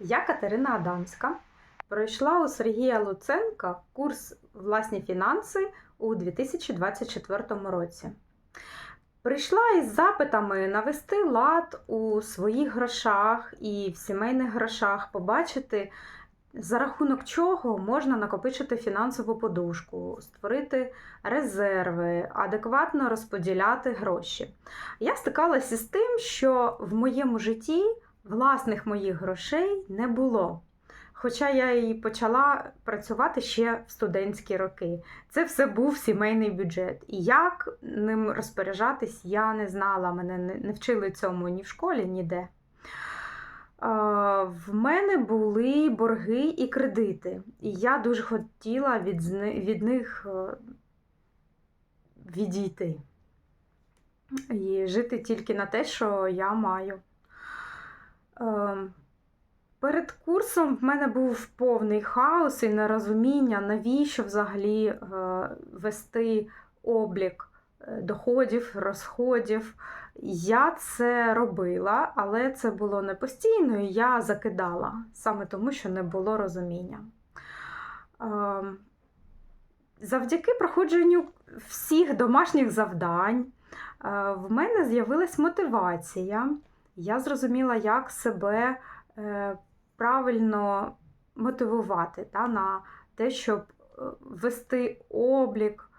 Я Катерина Адамська. Пройшла у Сергія Луценка курс Власні фінанси у 2024 році. Прийшла із запитами навести лад у своїх грошах і в сімейних грошах, побачити, за рахунок чого можна накопичити фінансову подушку, створити резерви, адекватно розподіляти гроші. Я стикалася з тим, що в моєму житті власних моїх грошей не було. Хоча я і почала працювати ще в студентські роки. Це все був сімейний бюджет. І як ним розпоряджатись, я не знала. Мене не вчили цьому ні в школі, ніде. В мене були борги і кредити. І я дуже хотіла від, від них е, відійти. І жити тільки на те, що я маю. Ем, Перед курсом в мене був повний хаос і нерозуміння, навіщо взагалі е, вести облік е, доходів, розходів. Я це робила, але це було не постійно, і я закидала саме тому, що не було розуміння. Ем, Завдяки проходженню всіх домашніх завдань е, в мене з'явилась мотивація. Я зрозуміла, як себе е, правильно мотивувати та, на те, щоб е, вести облік,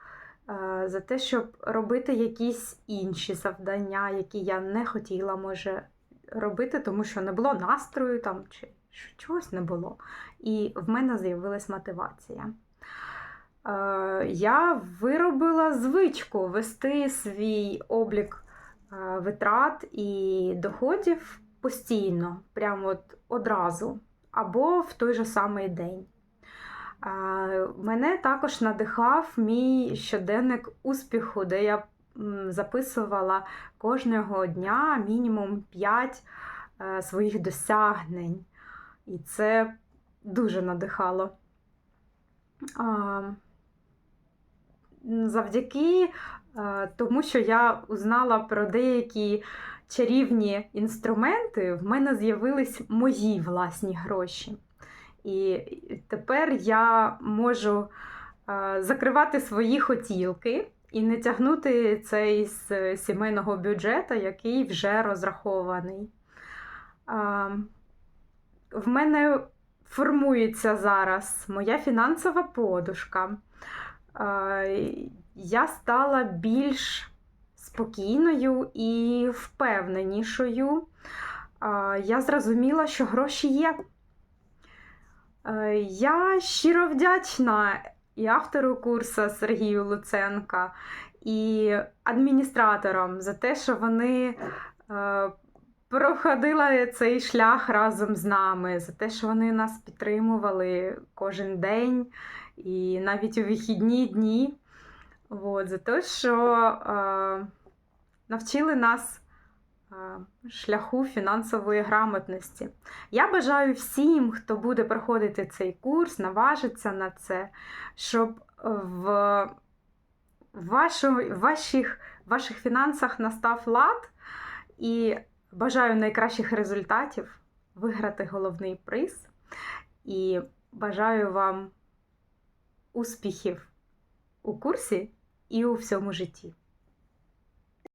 е, за те, щоб робити якісь інші завдання, які я не хотіла, може, робити, тому що не було настрою там, чи чогось не було. І в мене з'явилась мотивація. Я виробила звичку вести свій облік витрат і доходів постійно, прямо от одразу, або в той же самий день. Е, Мене також надихав мій щоденник успіху, де я записувала кожного дня мінімум 5 своїх досягнень. І це дуже надихало. Завдяки е, тому, що я узнала про деякі чарівні інструменти, в мене з'явились мої власні гроші. І тепер я можу е, закривати свої хотілки і не тягнути цей з сімейного бюджету, який вже розрахований. В мене формується зараз моя фінансова подушка. Я стала більш спокійною і впевненішою. Я зрозуміла, що гроші є. Е, Я щиро вдячна і автору курсу Сергію Луценка, і адміністраторам за те, що вони е, проходили цей шлях разом з нами, за те, що вони нас підтримували кожен день і навіть у вихідні дні. От, за те, що е, навчили нас е, шляху фінансової грамотності. Я бажаю всім, хто буде проходити цей курс, наважиться на це, щоб в вашу, в ваших, ваших фінансах настав лад і бажаю найкращих результатів, виграти головний приз. І бажаю вам успіхів у курсі і у всьому житті.